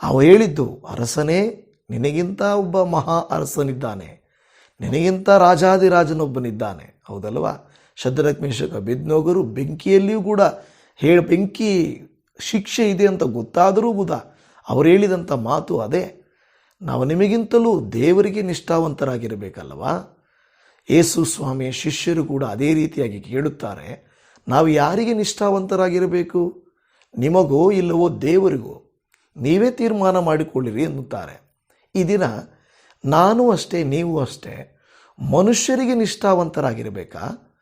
ಅವ ಹೇಳಿದ್ದು, ಅರಸನೇ, ನಿನಗಿಂತ ಒಬ್ಬ ಮಹಾ ಅರಸನಿದ್ದಾನೆ. ನಿನಗಿಂತ ರಾಜಾದಿರಾಜನೊಬ್ಬನಿದ್ದಾನೆ ಹೌದಲ್ವಾ? ಶದ್ರಕ್ ಮೇಷಕ ಬಿದ್ನೋಗರು ಬೆಂಕಿಯಲ್ಲಿಯೂ ಕೂಡ ಹೇಳ ಬೆಂಕಿ ಶಿಕ್ಷೆ ಇದೆ ಅಂತ ಗೊತ್ತಾದರೂ ಕೂಡ ಅವರು ಹೇಳಿದಂಥ ಮಾತು ಅದೇ. ನಾವು ನಿಮಗಿಂತಲೂ ದೇವರಿಗೆ ನಿಷ್ಠಾವಂತರಾಗಿರಬೇಕಲ್ವಾ ಯೇಸು ಸ್ವಾಮಿಯ ಶಿಷ್ಯರು ಕೂಡ ಅದೇ ರೀತಿಯಾಗಿ ಕೇಳುತ್ತಾರೆ, ನಾವು ಯಾರಿಗೆ ನಿಷ್ಠಾವಂತರಾಗಿರಬೇಕು? ನಿಮಗೋ ಇಲ್ಲವೋ ದೇವರಿಗೋ? ನೀವೇ ತೀರ್ಮಾನ ಮಾಡಿಕೊಳ್ಳಿರಿ ಎನ್ನುತ್ತಾರೆ. ಈ ದಿನ ನಾನು ಅಷ್ಟೇ, ನೀವು ಅಷ್ಟೇ, ಮನುಷ್ಯರಿಗೆ ನಿಷ್ಠಾವಂತರಾಗಿರಬೇಕಾ?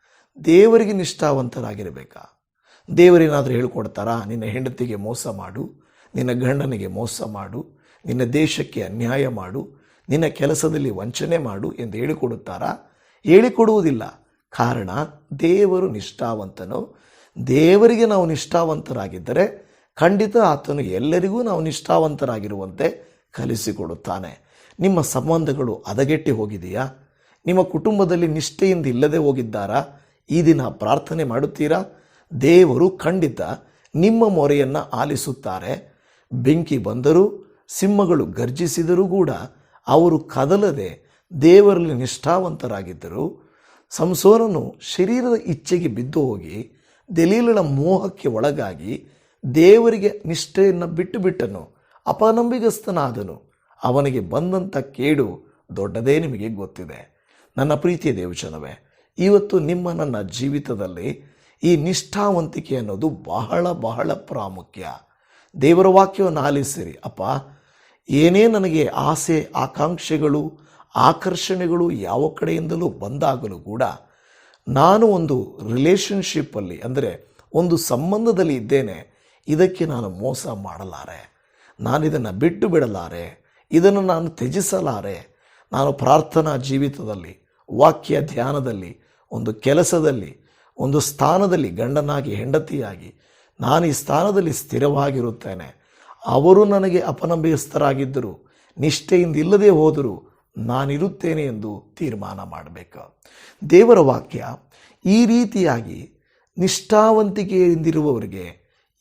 ದೇವರಿಗೆ ನಿಷ್ಠಾವಂತರಾಗಿರಬೇಕಾ? ದೇವರೇನಾದರೂ ಹೇಳ್ಕೊಡ್ತಾರಾ? ನಿನ್ನ ಹೆಂಡತಿಗೆ ಮೋಸ ಮಾಡು, ನಿನ್ನ ಗಂಡನಿಗೆ ಮೋಸ ಮಾಡು ನಿನ್ನ ದೇಶಕ್ಕೆ ಅನ್ಯಾಯ ಮಾಡು, ನಿನ್ನ ಕೆಲಸದಲ್ಲಿ ವಂಚನೆ ಮಾಡು ಎಂದು ಹೇಳಿಕೊಡುತ್ತಾರಾ? ಹೇಳಿಕೊಡುವುದಿಲ್ಲ. ಕಾರಣ, ದೇವರು ನಿಷ್ಠಾವಂತನು. ದೇವರಿಗೆ ನಾವು ನಿಷ್ಠಾವಂತರಾಗಿದ್ದರೆ ಖಂಡಿತ ಆತನು ಎಲ್ಲರಿಗೂ ನಾವು ನಿಷ್ಠಾವಂತರಾಗಿರುವಂತೆ ಕಲಿಸಿಕೊಡುತ್ತಾನೆ. ನಿಮ್ಮ ಸಂಬಂಧಗಳು ಹದಗೆಟ್ಟಿ ಹೋಗಿದೆಯಾ? ನಿಮ್ಮ ಕುಟುಂಬದಲ್ಲಿ ನಿಷ್ಠೆಯಿಂದ ಇಲ್ಲದೆ ಹೋಗಿದ್ದಾರಾ? ಈ ದಿನ ಪ್ರಾರ್ಥನೆ ಮಾಡುತ್ತೀರಾ? ದೇವರು ಖಂಡಿತ ನಿಮ್ಮ ಮೊರೆಯನ್ನು ಆಲಿಸುತ್ತಾರೆ. ಬೆಂಕಿ ಬಂದರೂ ಸಿಂಹಗಳು ಗರ್ಜಿಸಿದರೂ ಕೂಡ ಅವರು ಕದಲದೆ ದೇವರಲ್ಲಿ ನಿಷ್ಠಾವಂತರಾಗಿದ್ದರು. ಸಂಸೋರನು ಶರೀರದ ಇಚ್ಛೆಗೆ ಬಿದ್ದು ಹೋಗಿ ದಲೀಲಳ ಮೋಹಕ್ಕೆ ಒಳಗಾಗಿ ದೇವರಿಗೆ ನಿಷ್ಠೆಯನ್ನು ಬಿಟ್ಟು ಬಿಟ್ಟನು. ಅಪನಂಬಿಗಸ್ತನಾದನು. ಅವನಿಗೆ ಬಂದಂಥ ಕೇಡು ದೊಡ್ಡದೇ ನಿಮಗೆ ಗೊತ್ತಿದೆ. ನನ್ನ ಪ್ರೀತಿಯ ದೇವಚನವೇ ಇವತ್ತು ನಿಮ್ಮ ನನ್ನ ಜೀವಿತದಲ್ಲಿ ಈ ನಿಷ್ಠಾವಂತಿಕೆ ಅನ್ನೋದು ಬಹಳ ಬಹಳ ಪ್ರಾಮುಖ್ಯ. ದೇವರ ವಾಕ್ಯವನ್ನು ಆಲಿಸಿರಿ. ಅಪ್ಪ ಏನೇ ನನಗೆ ಆಸೆ, ಆಕಾಂಕ್ಷೆಗಳು, ಆಕರ್ಷಣೆಗಳು ಯಾವ ಕಡೆಯಿಂದಲೂ ಬಂದಾಗಲೂ ಕೂಡ ನಾನು ಒಂದು ರಿಲೇಷನ್ಶಿಪ್ಪಲ್ಲಿ ಅಂದರೆ ಒಂದು ಸಂಬಂಧದಲ್ಲಿ ಇದ್ದೇನೆ, ಇದಕ್ಕೆ ನಾನು ಮೋಸ ಮಾಡಲಾರೆ, ನಾನು ಇದನ್ನು ಬಿಟ್ಟು ಬಿಡಲಾರೆ, ಇದನ್ನು ನಾನು ತ್ಯಜಿಸಲಾರೆ, ನಾನು ಪ್ರಾರ್ಥನಾ ಜೀವಿತದಲ್ಲಿ, ವಾಕ್ಯ ಧ್ಯಾನದಲ್ಲಿ, ಒಂದು ಕೆಲಸದಲ್ಲಿ, ಒಂದು ಸ್ಥಾನದಲ್ಲಿ ಗಂಡನಾಗಿ, ಹೆಂಡತಿಯಾಗಿ, ನಾನು ಈ ಸ್ಥಾನದಲ್ಲಿ ಸ್ಥಿರವಾಗಿರುತ್ತೇನೆ ಅವರು ನನಗೆ ಅಪನಂಬಿಸ್ತರಾಗಿದ್ದರು ನಿಷ್ಠೆಯಿಂದ ಇಲ್ಲದೆ ಹೋದರೂ ನಾನಿರುತ್ತೇನೆ ಎಂದು ತೀರ್ಮಾನ ಮಾಡಬೇಕು. ದೇವರ ವಾಕ್ಯ, ಈ ರೀತಿಯಾಗಿ ನಿಷ್ಠಾವಂತಿಕೆಯಿಂದಿರುವವರಿಗೆ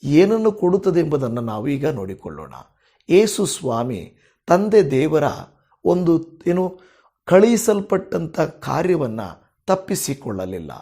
ಏನನ್ನು ಕೊಡುತ್ತದೆ ಎಂಬುದನ್ನು ನಾವು ಈಗ ನೋಡಿಕೊಳ್ಳೋಣ. ಏಸು ಸ್ವಾಮಿ, ತಂದೆ ದೇವರ ಒಂದು ಏನು ಕಳುಹಿಸಲ್ಪಟ್ಟಂಥ ಕಾರ್ಯವನ್ನು ತಪ್ಪಿಸಿಕೊಳ್ಳಲಿಲ್ಲ.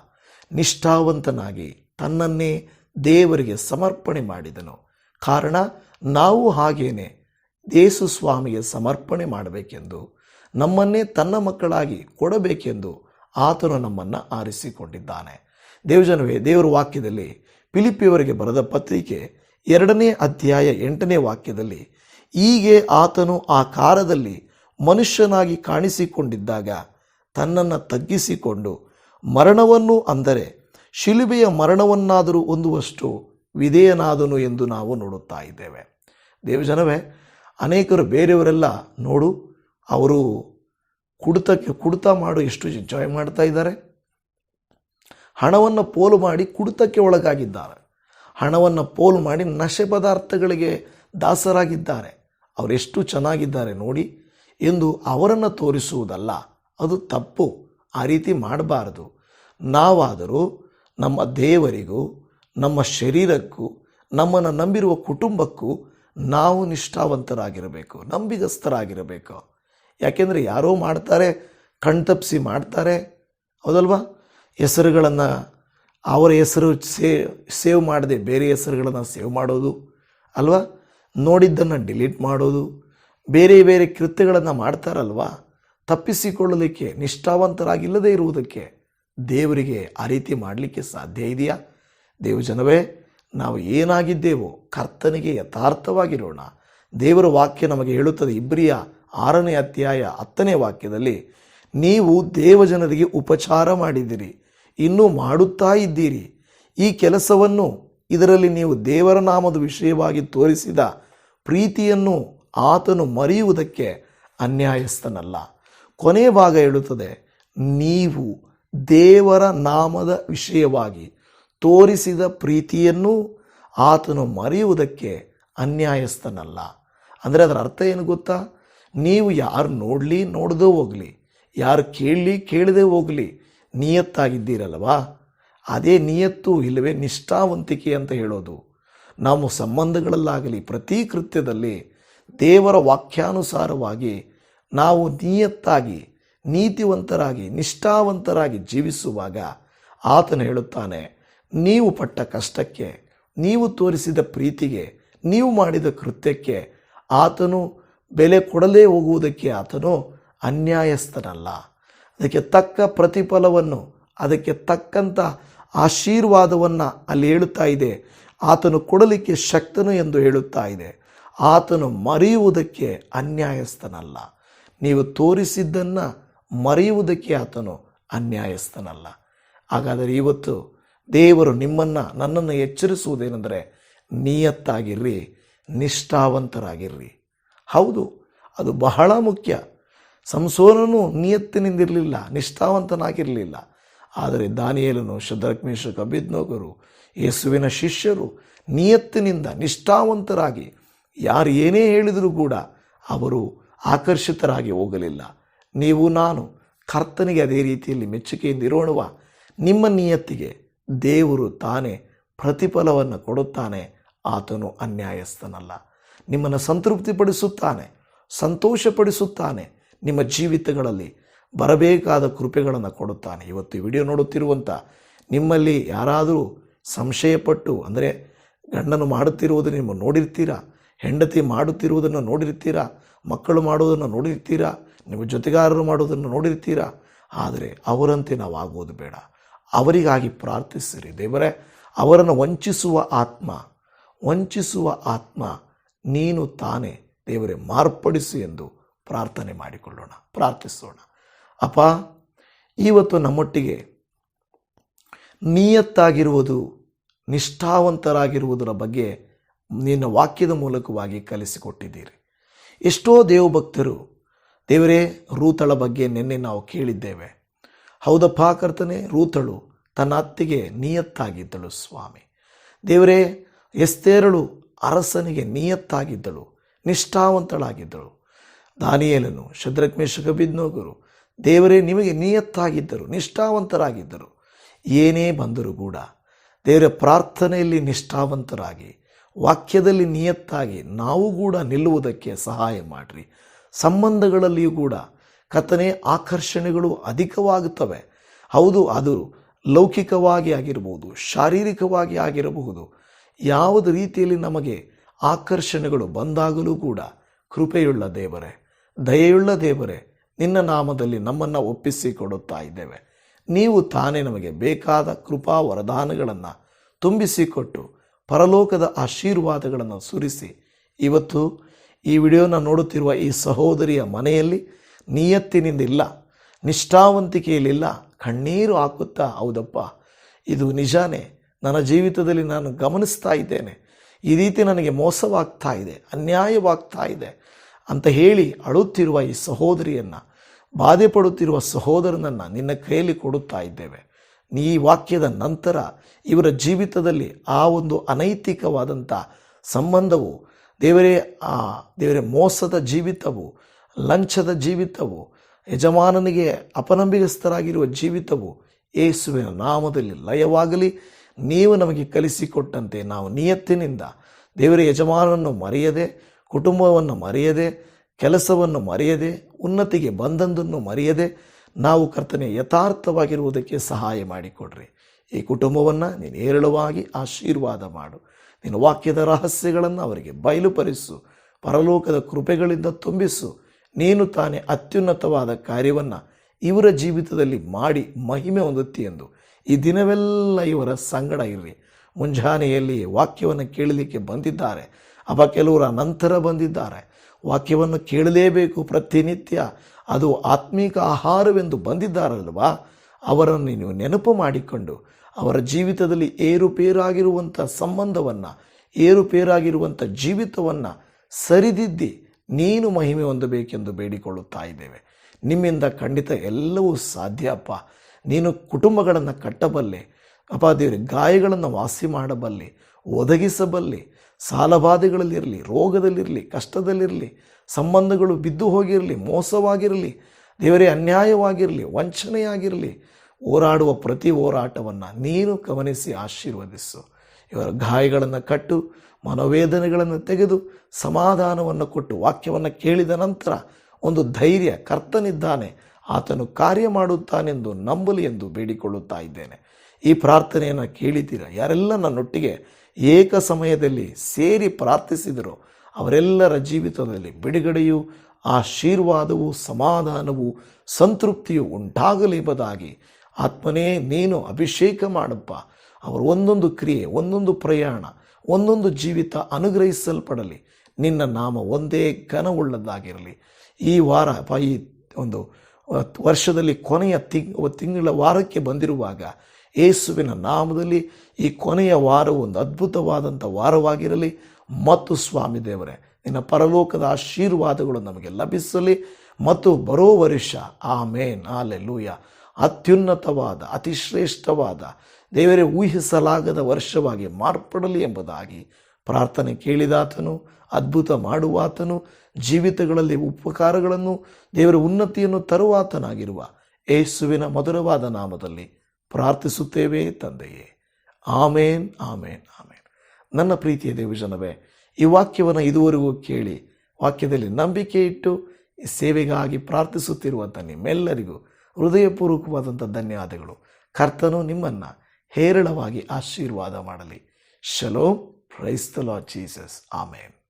ನಿಷ್ಠಾವಂತನಾಗಿ ತನ್ನನ್ನೇ ದೇವರಿಗೆ ಸಮರ್ಪಣೆ ಮಾಡಿದನು. ಕಾರಣ ನಾವು ಹಾಗೇನೆ ದೇಸು ಸ್ವಾಮಿಗೆ ಸಮರ್ಪಣೆ ಮಾಡಬೇಕೆಂದು, ನಮ್ಮನ್ನೇ ತನ್ನ ಮಕ್ಕಳಾಗಿ ಕೊಡಬೇಕೆಂದು ಆತನು ನಮ್ಮನ್ನು ಆರಿಸಿಕೊಂಡಿದ್ದಾನೆ. ದೇವಜನವೇ, ದೇವರ ವಾಕ್ಯದಲ್ಲಿ ಪಿಲಿಪಿಯವರಿಗೆ ಬರೆದ ಪತ್ರಿಕೆ ಎರಡನೇ ಅಧ್ಯಾಯ ಎಂಟನೇ ವಾಕ್ಯದಲ್ಲಿ, ಹೀಗೆ ಆತನು ಆ ಕಾಲದಲ್ಲಿ ಮನುಷ್ಯನಾಗಿ ಕಾಣಿಸಿಕೊಂಡಿದ್ದಾಗ ತನ್ನನ್ನು ತಗ್ಗಿಸಿಕೊಂಡು ಮರಣವನ್ನು ಅಂದರೆ ಶಿಲುಬೆಯ ಮರಣವನ್ನಾದರೂ ಹೊಂದುವಷ್ಟು ವಿಧೇಯನಾದನು ಎಂದು ನಾವು ನೋಡುತ್ತಾ ಇದ್ದೇವೆ. ದೇವಜನವೇ, ಅನೇಕರು ಬೇರೆಯವರೆಲ್ಲ ನೋಡು, ಅವರು ಕುಡಿತಕ್ಕೆ ಕುಡಿತ ಮಾಡು ಎಷ್ಟು ಎಂಜಾಯ್ ಮಾಡ್ತಾ ಇದ್ದಾರೆ. ಹಣವನ್ನು ಪೋಲು ಮಾಡಿ ಕುಡಿತಕ್ಕೆ ಒಳಗಾಗಿದ್ದಾರೆ. ಹಣವನ್ನು ಪೋಲು ಮಾಡಿ ನಶೆ ಪದಾರ್ಥಗಳಿಗೆ ದಾಸರಾಗಿದ್ದಾರೆ. ಅವರೆಷ್ಟು ಚೆನ್ನಾಗಿದ್ದಾರೆ ನೋಡಿ, ಎಂದು ಅವರನ್ನು ತೋರಿಸುವುದಲ್ಲ, ಅದು ತಪ್ಪು, ಆ ರೀತಿ ಮಾಡಬಾರದು. ನಾವಾದರೂ ನಮ್ಮ ದೇವರಿಗೂ, ನಮ್ಮ ಶರೀರಕ್ಕೂ, ನಮ್ಮನ್ನು ನಂಬಿರುವ ಕುಟುಂಬಕ್ಕೂ ನಾವು ನಿಷ್ಠಾವಂತರಾಗಿರಬೇಕು ನಂಬಿಗಸ್ತರಾಗಿರಬೇಕು ಯಾಕೆಂದರೆ ಯಾರೋ ಮಾಡ್ತಾರೆ ಕಣ್ತಪ್ಪಿಸಿ ಮಾಡ್ತಾರೆ, ಹೌದಲ್ವಾ? ಹೆಸರುಗಳನ್ನು, ಅವರ ಹೆಸರು ಸೇ, ಸೇವ್ ಮಾಡದೆ ಬೇರೆ ಹೆಸರುಗಳನ್ನು ಸೇವ್ ಮಾಡೋದು, ಅಲ್ವಾ? ನೋಡಿದ್ದನ್ನು ಡಿಲೀಟ್ ಮಾಡೋದು, ಬೇರೆ ಬೇರೆ ಕೃತ್ಯಗಳನ್ನು ಮಾಡ್ತಾರಲ್ವಾ? ತಪ್ಪಿಸಿಕೊಳ್ಳಲಿಕ್ಕೆ, ನಿಷ್ಠಾವಂತರಾಗಿಲ್ಲದೆ ಇರುವುದಕ್ಕೆ ದೇವರಿಗೆ ಆ ರೀತಿ ಮಾಡಲಿಕ್ಕೆ ಸಾಧ್ಯ ಇದೆಯಾ? ದೇವಜನವೇ ನಾವು ಏನಾಗಿದ್ದೇವೋ ಕರ್ತನಿಗೆ ಯಥಾರ್ಥವಾಗಿರೋಣ. ದೇವರ ವಾಕ್ಯ ನಮಗೆ ಹೇಳುತ್ತದೆ, ಇಬ್ರಿಯ ಆರನೇ ಅಧ್ಯಾಯ ಹತ್ತನೇ ವಾಕ್ಯದಲ್ಲಿ, ನೀವು ದೇವಜನರಿಗೆ ಉಪಚಾರ ಮಾಡಿದಿರಿ ಇನ್ನೂ ಮಾಡುತ್ತಾ ಇದ್ದೀರಿ. ಈ ಕೆಲಸವನ್ನು ಇದರಲ್ಲಿ ನೀವು ದೇವರ ನಾಮದ ವಿಷಯವಾಗಿ ತೋರಿಸಿದ ಪ್ರೀತಿಯನ್ನು ಆತನು ಮರೆಯುವುದಕ್ಕೆ ಅನ್ಯಾಯಸ್ಥನಲ್ಲ. ಕೊನೆಯ ಭಾಗ ಹೇಳುತ್ತದೆ, ನೀವು ದೇವರ ನಾಮದ ವಿಷಯವಾಗಿ ತೋರಿಸಿದ ಪ್ರೀತಿಯನ್ನು ಆತನು ಮರೆಯುವುದಕ್ಕೆ ಅನ್ಯಾಯಸ್ಥನಲ್ಲ. ಅಂದರೆ ಅದರ ಅರ್ಥ ಏನು ಗೊತ್ತಾ? ನೀವು ಯಾರು ನೋಡಲಿ, ನೋಡದೇ ಹೋಗಲಿ. ಯಾರು ಕೇಳಲಿ, ಕೇಳದೆ ಹೋಗಲಿ. ನಿಯತ್ತಾಗಿದ್ದೀರಲ್ವಾ? ಅದೇ ನಿಯತ್ತು ಇಲ್ಲವೇ ನಿಷ್ಠಾವಂತಿಕೆ ಅಂತ ಹೇಳೋದು. ನಾವು ಸಂಬಂಧಗಳಲ್ಲಾಗಲಿ, ಪ್ರತಿ ಕೃತ್ಯದಲ್ಲಿ ದೇವರ ವಾಕ್ಯಾನುಸಾರವಾಗಿ ನಾವು ನಿಯತ್ತಾಗಿ, ನೀತಿವಂತರಾಗಿ, ನಿಷ್ಠಾವಂತರಾಗಿ ಜೀವಿಸುವಾಗ ಆತನು ಹೇಳುತ್ತಾನೆ ನೀವು ಪಟ್ಟ ಕಷ್ಟಕ್ಕೆ, ನೀವು ತೋರಿಸಿದ ಪ್ರೀತಿಗೆ, ನೀವು ಮಾಡಿದ ಕೃತ್ಯಕ್ಕೆ ಆತನು ಬೆಲೆ ಕೊಡಲೇ ಹೋಗುವುದಕ್ಕೆ ಆತನು ಅನ್ಯಾಯಸ್ಥನಲ್ಲ. ಅದಕ್ಕೆ ತಕ್ಕ ಪ್ರತಿಫಲವನ್ನು, ಅದಕ್ಕೆ ತಕ್ಕಂಥ ಆಶೀರ್ವಾದವನ್ನು ಅಲ್ಲಿ ಹೇಳುತ್ತಾ ಇದೆ. ಆತನು ಕೊಡಲಿಕ್ಕೆ ಶಕ್ತನು ಎಂದು ಹೇಳುತ್ತಾ ಇದೆ. ಆತನು ಮರೆಯುವುದಕ್ಕೆ ಅನ್ಯಾಯಸ್ಥನಲ್ಲ. ನೀವು ತೋರಿಸಿದ್ದನ್ನು ಮರೆಯುವುದಕ್ಕೆ ಆತನು ಅನ್ಯಾಯಸ್ಥನಲ್ಲ. ಹಾಗಾದರೆ ಇವತ್ತು ದೇವರು ನಿಮ್ಮನ್ನು, ನನ್ನನ್ನು ಎಚ್ಚರಿಸುವುದೇನೆಂದರೆ ನಿಯತ್ತಾಗಿರ್ರಿ, ನಿಷ್ಠಾವಂತರಾಗಿರ್ರಿ. ಹೌದು, ಅದು ಬಹಳ ಮುಖ್ಯ. ಸಂಸೋನನು ನಿಯತ್ತಿನಿಂದಿರಲಿಲ್ಲ, ನಿಷ್ಠಾವಂತನಾಗಿರಲಿಲ್ಲ. ಆದರೆ ದಾನಿಯೇಲನು ಶುದ್ರಕ್ಮೇಶ ಅಭಿಜ್ಞೋಗರು ಯೇಸುವಿನ ಶಿಷ್ಯರು ನಿಯತ್ತಿನಿಂದ ನಿಷ್ಠಾವಂತರಾಗಿ, ಯಾರು ಏನೇ ಹೇಳಿದರೂ ಕೂಡ ಅವರು ಆಕರ್ಷಿತರಾಗಿ ಹೋಗಲಿಲ್ಲ. ನೀವು, ನಾನು ಕರ್ತನಿಗೆ ಅದೇ ರೀತಿಯಲ್ಲಿ ಮೆಚ್ಚುಗೆಯಿಂದ ಇರೋಣವ ನಿಮ್ಮ ನಿಯತ್ತಿಗೆ ದೇವರು ತಾನೇ ಪ್ರತಿಫಲವನ್ನು ಕೊಡುತ್ತಾನೆ, ಆತನು ಅನ್ಯಾಯಸ್ಥನಲ್ಲ. ನಿಮ್ಮನ್ನು ಸಂತೃಪ್ತಿಪಡಿಸುತ್ತಾನೆ, ಸಂತೋಷಪಡಿಸುತ್ತಾನೆ, ನಿಮ್ಮ ಜೀವಿತಗಳಲ್ಲಿ ಬರಬೇಕಾದ ಕೃಪೆಗಳನ್ನು ಕೊಡುತ್ತಾನೆ. ಇವತ್ತು ವಿಡಿಯೋ ನೋಡುತ್ತಿರುವಂಥ ನಿಮ್ಮಲ್ಲಿ ಯಾರಾದರೂ ಸಂಶಯಪಟ್ಟು, ಅಂದರೆ ಗಂಡನು ಮಾಡುತ್ತಿರುವುದನ್ನು ನೀವು ನೋಡಿರ್ತೀರಾ, ಹೆಂಡತಿ ಮಾಡುತ್ತಿರುವುದನ್ನು ನೋಡಿರ್ತೀರಾ, ಮಕ್ಕಳು ಮಾಡುವುದನ್ನು ನೋಡಿರ್ತೀರಾ, ನಿಮ್ಮ ಜೊತೆಗಾರರು ಮಾಡುವುದನ್ನು ನೋಡಿರ್ತೀರಾ, ಆದರೆ ಅವರಂತೆ ನಾವು ಆಗುವುದು ಬೇಡ. ಅವರಿಗಾಗಿ ಪ್ರಾರ್ಥಿಸಿರಿ. ದೇವರೇ, ಅವರನ್ನು ವಂಚಿಸುವ ಆತ್ಮ ವಂಚಿಸುವ ಆತ್ಮ ನೀನು ತಾನೇ. ದೇವರೇ, ಮಾರ್ಪಡಿಸು ಎಂದು ಪ್ರಾರ್ಥನೆ ಮಾಡಿಕೊಳ್ಳೋಣ. ಪ್ರಾರ್ಥಿಸೋಣ. ಅಪ್ಪ, ಇವತ್ತು ನಮ್ಮೊಟ್ಟಿಗೆ ನಿಯತ್ತಾಗಿರುವುದು, ನಿಷ್ಠಾವಂತರಾಗಿರುವುದರ ಬಗ್ಗೆ ನಿನ್ನ ವಾಕ್ಯದ ಮೂಲಕವಾಗಿ ಕಲಿಸಿಕೊಟ್ಟಿದ್ದೀರಿ. ಎಷ್ಟೋ ದೇವಭಕ್ತರು, ದೇವರೇ, ರೂತಳ ಬಗ್ಗೆ ನಿನ್ನೆ ನಾವು ಕೇಳಿದ್ದೇವೆ. ಹೌದಪ್ಪ ಕರ್ತನೆ, ರೂತಳು ತನ್ನ ಅತ್ತಿಗೆ ನಿಯತ್ತಾಗಿದ್ದಳು ಸ್ವಾಮಿ. ದೇವರೇ, ಎಸ್ತೇರಳು ಅರಸನಿಗೆ ನಿಯತ್ತಾಗಿದ್ದಳು, ನಿಷ್ಠಾವಂತಳಾಗಿದ್ದಳು. ದಾನಿಯೇಲನು ಶದ್ರಕ್ಮೇಶಕ ಬಿದ್ನೋಗರು ದೇವರೇ ನಿಮಗೆ ನಿಯತ್ತಾಗಿದ್ದರು, ನಿಷ್ಠಾವಂತರಾಗಿದ್ದರು. ಏನೇ ಬಂದರೂ ಕೂಡ ದೇವರ ಪ್ರಾರ್ಥನೆಯಲ್ಲಿ ನಿಷ್ಠಾವಂತರಾಗಿ, ವಾಕ್ಯದಲ್ಲಿ ನಿಯತ್ತಾಗಿ ನಾವು ಕೂಡ ನಿಲ್ಲುವುದಕ್ಕೆ ಸಹಾಯ ಮಾಡಿರಿ. ಸಂಬಂಧಗಳಲ್ಲಿಯೂ ಕೂಡ ಕಥನೆ ಆಕರ್ಷಣೆಗಳು ಅಧಿಕವಾಗುತ್ತವೆ. ಹೌದು, ಅದು ಲೌಕಿಕವಾಗಿ ಆಗಿರಬಹುದು, ಶಾರೀರಿಕವಾಗಿ ಆಗಿರಬಹುದು. ಯಾವುದು ರೀತಿಯಲ್ಲಿ ನಮಗೆ ಆಕರ್ಷಣೆಗಳು ಬಂದಾಗಲೂ ಕೂಡ ಕೃಪೆಯುಳ್ಳ ದೇವರೇ, ದಯೆಯುಳ್ಳ ದೇವರೇ, ನಿನ್ನ ನಾಮದಲ್ಲಿ ನಮ್ಮನ್ನು ಒಪ್ಪಿಸಿಕೊಡುತ್ತಾ ಇದ್ದೇವೆ. ನೀವು ತಾನೇ ನಮಗೆ ಬೇಕಾದ ಕೃಪಾ ವರದಾನಗಳನ್ನು ತುಂಬಿಸಿಕೊಟ್ಟು ಪರಲೋಕದ ಆಶೀರ್ವಾದಗಳನ್ನು ಸುರಿಸಿ. ಇವತ್ತು ಈ ವಿಡಿಯೋನ ನೋಡುತ್ತಿರುವ ಈ ಸಹೋದರಿಯ ಮನೆಯಲ್ಲಿ ನಿಯತ್ತಿನಿಂದಿಲ್ಲ, ನಿಷ್ಠಾವಂತಿಕೆಯಲ್ಲಿಲ್ಲ, ಕಣ್ಣೀರು ಹಾಕುತ್ತಾ, ಹೌದಪ್ಪ, ಇದು ನಿಜಾನೇ, ನನ್ನ ಜೀವಿತದಲ್ಲಿ ನಾನು ಗಮನಿಸ್ತಾ ಇದ್ದೇನೆ. ಈ ರೀತಿ ನನಗೆ ಮೋಸವಾಗ್ತಾ ಇದೆ, ಅನ್ಯಾಯವಾಗ್ತಾ ಇದೆ ಅಂತ ಹೇಳಿ ಅಳುತ್ತಿರುವ ಈ ಸಹೋದರಿಯನ್ನು ಬಾಧೆ ಪಡುತ್ತಿರುವ ಸಹೋದರನನ್ನು ನಿನ್ನ ಕೈಯಲ್ಲಿ ಕೊಡುತ್ತಾ ಇದ್ದೇವೆ. ಈ ವಾಕ್ಯದ ನಂತರ ಇವರ ಜೀವಿತದಲ್ಲಿ ಆ ಒಂದು ಅನೈತಿಕವಾದಂಥ ಸಂಬಂಧವು, ದೇವರೇ, ಆ ದೇವರೇ ಮೋಸದ ಜೀವಿತವು ಲಂಚದ ಜೀವಿತವು, ಯಜಮಾನನಿಗೆ ಅಪನಂಬಿಗಸ್ಥರಾಗಿರುವ ಜೀವಿತವು ಯೇಸುವಿನ ನಾಮದಲ್ಲಿ ಲಯವಾಗಲಿ, ನೀವು ನಮಗೆ ಕಲಿಸಿಕೊಟ್ಟಂತೆ ನಾವು ನಿಯತ್ತಿನಿಂದ ದೇವರ ಯಜಮಾನನ್ನು ಮರೆಯದೆ, ಕುಟುಂಬವನ್ನು ಮರೆಯದೆ, ಕೆಲಸವನ್ನು ಮರೆಯದೆ, ಉನ್ನತಿಗೆ ಬಂದಂದನ್ನು ಮರೆಯದೆ ನಾವು ಕರ್ತನೆ ಯಥಾರ್ಥವಾಗಿರುವುದಕ್ಕೆ ಸಹಾಯ ಮಾಡಿಕೊಡ್ರಿ. ಈ ಕುಟುಂಬವನ್ನು ನೀನು ಹೇರಳವಾಗಿ ಆಶೀರ್ವಾದ ಮಾಡು. ನಿನ್ನ ವಾಕ್ಯದ ರಹಸ್ಯಗಳನ್ನು ಅವರಿಗೆ ಬಯಲುಪರಿಸು. ಪರಲೋಕದ ಕೃಪೆಗಳಿಂದ ತುಂಬಿಸು. ನೀನು ತಾನೇ ಅತ್ಯುನ್ನತವಾದ ಕಾರ್ಯವನ್ನು ಇವರ ಜೀವಿತದಲ್ಲಿ ಮಾಡಿ ಮಹಿಮೆ ಹೊಂದುತ್ತಿ ಎಂದು ಈ ದಿನವೆಲ್ಲ ಇವರ ಸಂಗಡ ಇರ್ರಿ. ಮುಂಜಾನೆಯಲ್ಲಿ ವಾಕ್ಯವನ್ನು ಕೇಳಲಿಕ್ಕೆ ಬಂದಿದ್ದಾರೆ. ಅಪ ಕೆಲವರ ನಂತರ ಬಂದಿದ್ದಾರೆ. ವಾಕ್ಯವನ್ನು ಕೇಳಲೇಬೇಕು ಪ್ರತಿನಿತ್ಯ. ಅದು ಆತ್ಮೀಕ ಆಹಾರವೆಂದು ಬಂದಿದ್ದಾರಲ್ವಾ ಅವರನ್ನು ನೀವು ನೆನಪು ಮಾಡಿಕೊಂಡು ಅವರ ಜೀವಿತದಲ್ಲಿ ಏರುಪೇರಾಗಿರುವಂಥ ಸಂಬಂಧವನ್ನು, ಏರುಪೇರಾಗಿರುವಂಥ ಜೀವಿತವನ್ನು ಸರಿದಿದ್ದಿ. ನೀನು ಮಹಿಮೆ ಹೊಂದಬೇಕೆಂದು ಬೇಡಿಕೊಳ್ಳುತ್ತಾ ಇದ್ದೇವೆ. ನಿಮ್ಮಿಂದ ಖಂಡಿತ ಎಲ್ಲವೂ ಸಾಧ್ಯ, ಅಪ್ಪ. ನೀನು ಕುಟುಂಬಗಳನ್ನು ಕಟ್ಟಬಲ್ಲೆ, ಅಪ್ಪ ದೇವರೇ, ಗಾಯಗಳನ್ನು ವಾಸಿ ಮಾಡಬಲ್ಲೆ, ಒದಗಿಸಬಲ್ಲೆ, ಸಾಲಬಾಧೆಗಳಲ್ಲಿರಲಿ, ರೋಗದಲ್ಲಿರಲಿ, ಕಷ್ಟದಲ್ಲಿರಲಿ, ಸಂಬಂಧಗಳು ಬಿದ್ದು ಹೋಗಿರಲಿ, ಮೋಸವಾಗಿರಲಿ, ದೇವರೇ ಅನ್ಯಾಯವಾಗಿರಲಿ, ವಂಚನೆಯಾಗಿರಲಿ, ಹೋರಾಡುವ ಪ್ರತಿ ಹೋರಾಟವನ್ನು ನೀನು ಗಮನಿಸಿ ಆಶೀರ್ವದಿಸು. ಇವರ ಗಾಯಗಳನ್ನು ಕಟ್ಟು ಮನೋವೇದನೆಗಳನ್ನು ತೆಗೆದು ಸಮಾಧಾನವನ್ನು ಕೊಟ್ಟು ವಾಕ್ಯವನ್ನು ಕೇಳಿದ ನಂತರ ಒಂದು ಧೈರ್ಯ, ಕರ್ತನಿದ್ದಾನೆ, ಆತನು ಕಾರ್ಯ ಮಾಡುತ್ತಾನೆಂದು ನಂಬಲಿ ಎಂದು ಬೇಡಿಕೊಳ್ಳುತ್ತಾ ಇದ್ದೇನೆ. ಈ ಪ್ರಾರ್ಥನೆಯನ್ನು ಕೇಳಿದ್ದೀರ? ಯಾರೆಲ್ಲ ನನ್ನೊಟ್ಟಿಗೆ ಏಕ ಸಮಯದಲ್ಲಿ ಸೇರಿ ಪ್ರಾರ್ಥಿಸಿದರು ಅವರೆಲ್ಲರ ಜೀವಿತದಲ್ಲಿ ಬಿಡುಗಡೆಯು, ಆಶೀರ್ವಾದವು, ಸಮಾಧಾನವು, ಸಂತೃಪ್ತಿಯು ಉಂಟಾಗಲಿ ಎಂಬುದಾಗಿ ಆತ್ಮನೇ ನೀನು ಅಭಿಷೇಕ ಮಾಡಪ್ಪ. ಅವರ ಒಂದೊಂದು ಕ್ರಿಯೆ, ಒಂದೊಂದು ಪ್ರಯಾಣ ಒಂದೊಂದು ಜೀವಿತ ಅನುಗ್ರಹಿಸಲ್ಪಡಲಿ. ನಿನ್ನ ನಾಮ ಒಂದೇ ಘನವುಳ್ಳದ್ದಾಗಿರಲಿ. ಈ ವಾರ ಈ ಒಂದು ವರ್ಷದಲ್ಲಿ ಕೊನೆಯ ತಿಂಗ್ ತಿಂಗಳ ವಾರಕ್ಕೆ ಬಂದಿರುವಾಗ ಯೇಸುವಿನ ನಾಮದಲ್ಲಿ ಈ ಕೊನೆಯ ವಾರ ಒಂದು ಅದ್ಭುತವಾದಂಥ ವಾರವಾಗಿರಲಿ. ಮತ್ತು ಸ್ವಾಮಿ ದೇವರೇ, ನಿನ್ನ ಪರಲೋಕದ ಆಶೀರ್ವಾದಗಳು ನಮಗೆ ಲಭಿಸಲಿ. ಮತ್ತು ಬರೋ ವರ್ಷ, ಆಮೇನ್ ಆಲೆಲ್ಲೂಯ ಅತ್ಯುನ್ನತವಾದ, ಅತಿಶ್ರೇಷ್ಠವಾದ ದೇವರೇ ಊಹಿಸಲಾಗದ ವರ್ಷವಾಗಿ ಮಾರ್ಪಡಲಿ ಎಂಬುದಾಗಿ ಪ್ರಾರ್ಥನೆ ಕೇಳಿದಾತನು, ಅದ್ಭುತ ಮಾಡುವಾತನು, ಜೀವಿತಗಳಲ್ಲಿ ಉಪಕಾರಗಳನ್ನು, ದೇವರ ಉನ್ನತಿಯನ್ನು ತರುವಾತನಾಗಿರುವ ಯೇಸುವಿನ ಮಧುರವಾದ ನಾಮದಲ್ಲಿ ಪ್ರಾರ್ಥಿಸುತ್ತೇವೆ ತಂದೆಯೇ. ಆಮೇನ್ ಆಮೇನ್ ಆಮೇನ್. ನನ್ನ ಪ್ರೀತಿಯ ದೇವಜನವೇ, ಈ ವಾಕ್ಯವನ್ನು ಇದುವರೆಗೂ ಕೇಳಿ ವಾಕ್ಯದಲ್ಲಿ ನಂಬಿಕೆ ಇಟ್ಟು ಸೇವೆಗಾಗಿ ಪ್ರಾರ್ಥಿಸುತ್ತಿರುವಂಥ ನಿಮ್ಮೆಲ್ಲರಿಗೂ ಹೃದಯಪೂರ್ವಕವಾದಂಥ ಧನ್ಯವಾದಗಳು. ಕರ್ತನು ನಿಮ್ಮನ್ನು ಹೇರಳವಾಗಿ ಆಶೀರ್ವಾದ ಮಾಡಲಿ. Shalom praise the lord Jesus. Amen.